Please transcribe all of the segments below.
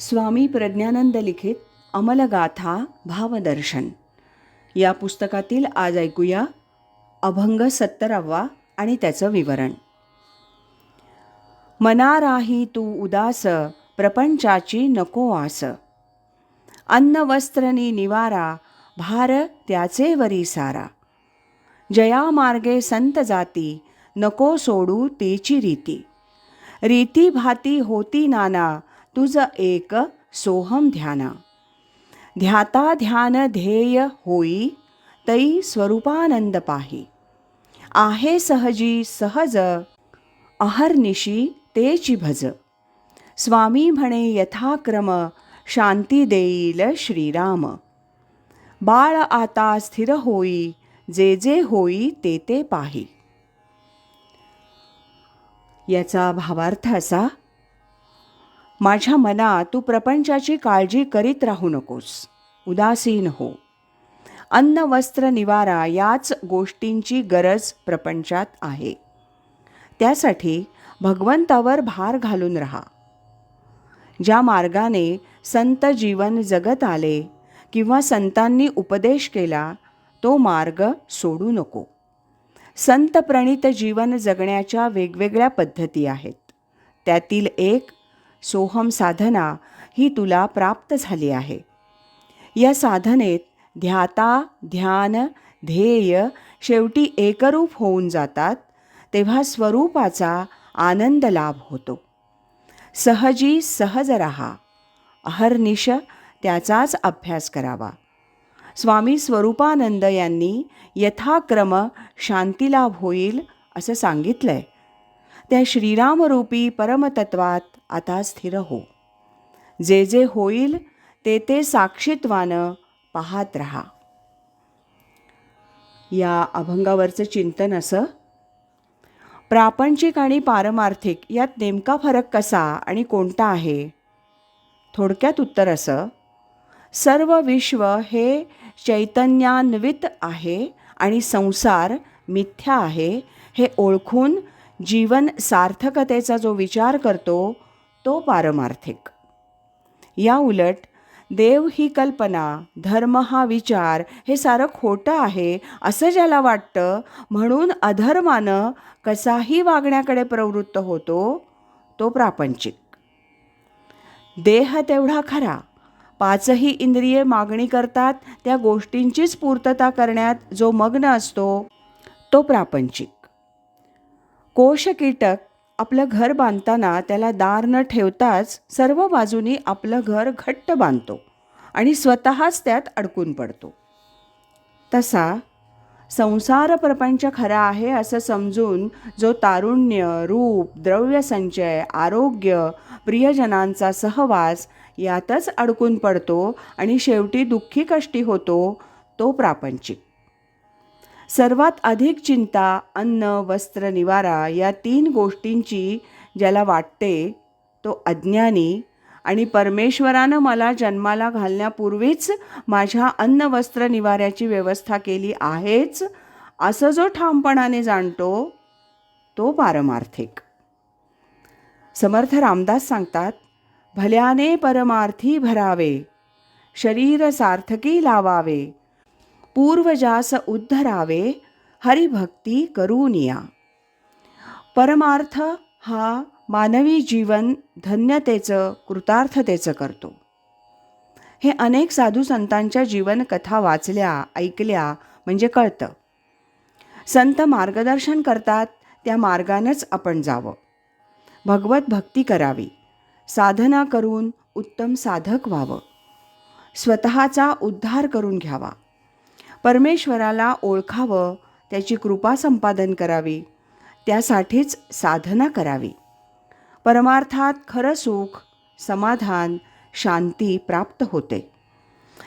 स्वामी प्रज्ञानंद लिखित अमलगाथा भावदर्शन. या पुस्तकातील आज ऐकूया अभंग सत्तरावा आणि त्याचं विवरण. मना राही तू उदास प्रपंचाची नको आस. अन्न वस्त्रनी निवारा भार त्याचे वरी सारा. जया मार्गे संत जाती नको सोडू तेची रीती. रीती भाती होती नाना तुझ एक सोहम ध्याना. ध्याता ध्यान ध्येय होई तै स्वरूपानंद पाही. आहे सहजी सहज अहर्निशी तेची भज. स्वामी म्हणे यथाक्रम शांती देईल श्रीराम. बाळ आता स्थिर होई जे जे होई ते ते पाही. याचा भावार्थ असा माझ्या मना तू प्रपंचाची काळजी करीत राहू नकोस. उदासीन हो. अन्न वस्त्र निवारा याच गोष्टींची गरज प्रपंचात आहे. त्यासाठी भगवंतावर भार घालून राहा. ज्या मार्गाने संत जीवन जगत आले किंवा संतांनी उपदेश केला तो मार्ग सोडू नको. संतप्रणित जीवन जगण्याच्या वेगवेगळ्या पद्धती आहेत. त्यातील एक सोहम साधना ही तुला प्राप्त झाली आहे. या साधनेत ध्याता ध्यान ध्येय शेवटी एकरूप होऊन जातात तेव्हा स्वरूपाचा आनंद लाभ होतो. सहजी सहज रहा. अहर्निश त्याचाच अभ्यास करावा. स्वामी स्वरूपानंद यांनी यथाक्रम शांतीलाभ होईल असं सांगितलं आहे त्या श्रीरामरूपी परमतत्वात आता स्थिर हो. जे जे होईल ते ते साक्षीत्वानं पाहत राहा. या अभंगावरचं चिंतन असं? प्रापंचिक आणि पारमार्थिक यात नेमका फरक कसा आणि कोणता आहे? थोडक्यात उत्तर असं. सर्व विश्व हे चैतन्यान्वित आहे आणि संसार मिथ्या आहे हे ओळखून जीवन सार्थकतेचा जो विचार करतो तो पारमार्थिक. या उलट देव ही कल्पना धर्म हा विचार हे सारं खोटं आहे असं ज्याला वाटतं म्हणून अधर्मानं कसाही वागण्याकडे प्रवृत्त होतो तो प्रापंचिक. देह तेवढा खरा. पाचही इंद्रिये मागणी करतात त्या गोष्टींचीच पूर्तता करण्यात जो मग्न असतो तो प्रापंचिक. कोश कीटक आपलं घर बांधताना त्याला दार न ठेवताच सर्व बाजूनी आपलं घर घट्ट बांधतो आणि स्वतःच त्यात अडकून पडतो. तसा संसार प्रपंच खरा आहे असं समजून जो तारुण्य रूप द्रव्यसंचय आरोग्य प्रियजनांचा सहवास यातच अडकून पडतो आणि शेवटी दुःखी कष्टी होतो तो प्रापंचिक. सर्वात अधिक चिंता अन्न वस्त्र निवारा या तीन गोष्टींची ज्याला वाटते तो अज्ञानी आणि परमेश्वरानं मला जन्माला घालण्यापूर्वीच माझ्या अन्न वस्त्र निवाऱ्याची व्यवस्था केली आहेच असं जो ठामपणाने जाणतो तो पारमार्थिक. समर्थ रामदास सांगतात भल्याने परमार्थी भरावे शरीर सार्थकी लावावे पूर्वजास उद्धरावे हरिभक्ती करूनिया। परमार्थ हा मानवी जीवन धन्यतेचं कृतार्थतेचं करतो. हे अनेक साधू संतांच्या जीवनकथा वाचल्या ऐकल्या म्हणजे कळतं. संत मार्गदर्शन करतात त्या मार्गानंच आपण जावं. भगवत भक्ती करावी. साधना करून उत्तम साधक व्हावं. स्वतःचा उद्धार करून घ्यावा. परमेश्वराला ओळखावं त्याची कृपा संपादन करावी त्यासाठीच साधना करावी. परमार्थात खरं सुख समाधान शांती प्राप्त होते.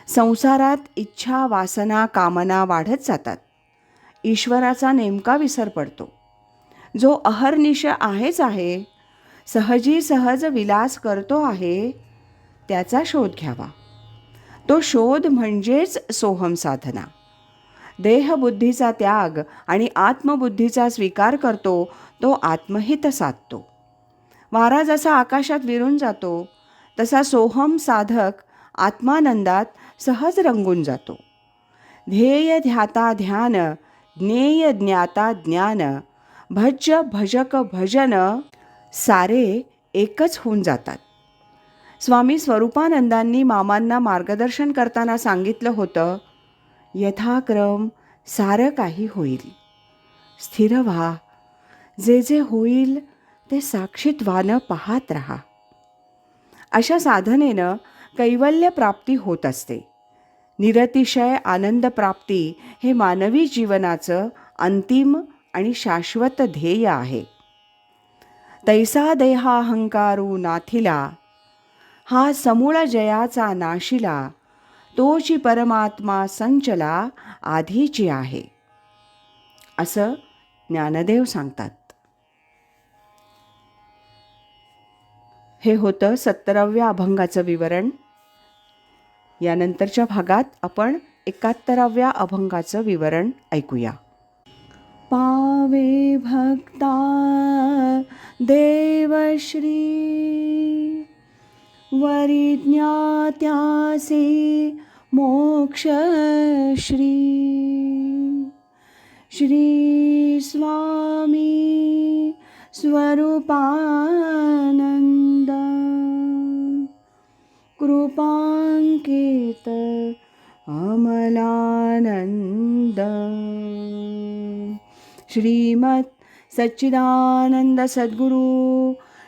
संसारात इच्छा वासना कामना वाढत जातात. ईश्वराचा नेमका विसर पडतो. जो अहर्निश आहेच आहे सहजी सहज विलास करतो आहे त्याचा शोध घ्यावा. तो शोध म्हणजेच सोहम साधना. देहबुद्धीचा त्याग आणि आत्मबुद्धीचा स्वीकार करतो तो आत्महित साधतो. वारा जसा आकाशात विरून जातो तसा सोहम साधक आत्मानंदात सहज रंगून जातो. ध्येय ध्याता ध्यान ज्ञेय ज्ञाता ज्ञान भज्य भजक भजन सारे एकच होऊन जातात. स्वामी स्वरूपानंदांनी मामांना मार्गदर्शन करताना सांगितलं होतं यथाक्रम सारं काही होईल. स्थिर व्हा. जे जे होईल ते साक्षीत्वानं पाहत राहा. अशा साधनेनं कैवल्य प्राप्ती होत असते. निरतिशय आनंद प्राप्ती हे मानवी जीवनाचं अंतिम आणि शाश्वत ध्येय आहे. तैसा देहा अहंकारू नाथिला हा समूळ जयाचा नाशिला तोची परमात्मा संचला आधीची आहे. असं ज्ञानदेव सांगतात. हे होतं सत्तराव्या अभंगाचं विवरण. यानंतरच्या भागात आपण एकाहत्तराव्या अभंगाचं विवरण ऐकूया. पावे भक्ता देवश्री वरिज्ञात्यासे मोक्षश्री। श्री स्वामी स्वरूपानन्द। कृपाङ्कित अमलानन्द। श्रीमत् सच्चिदानंद सद्गुरु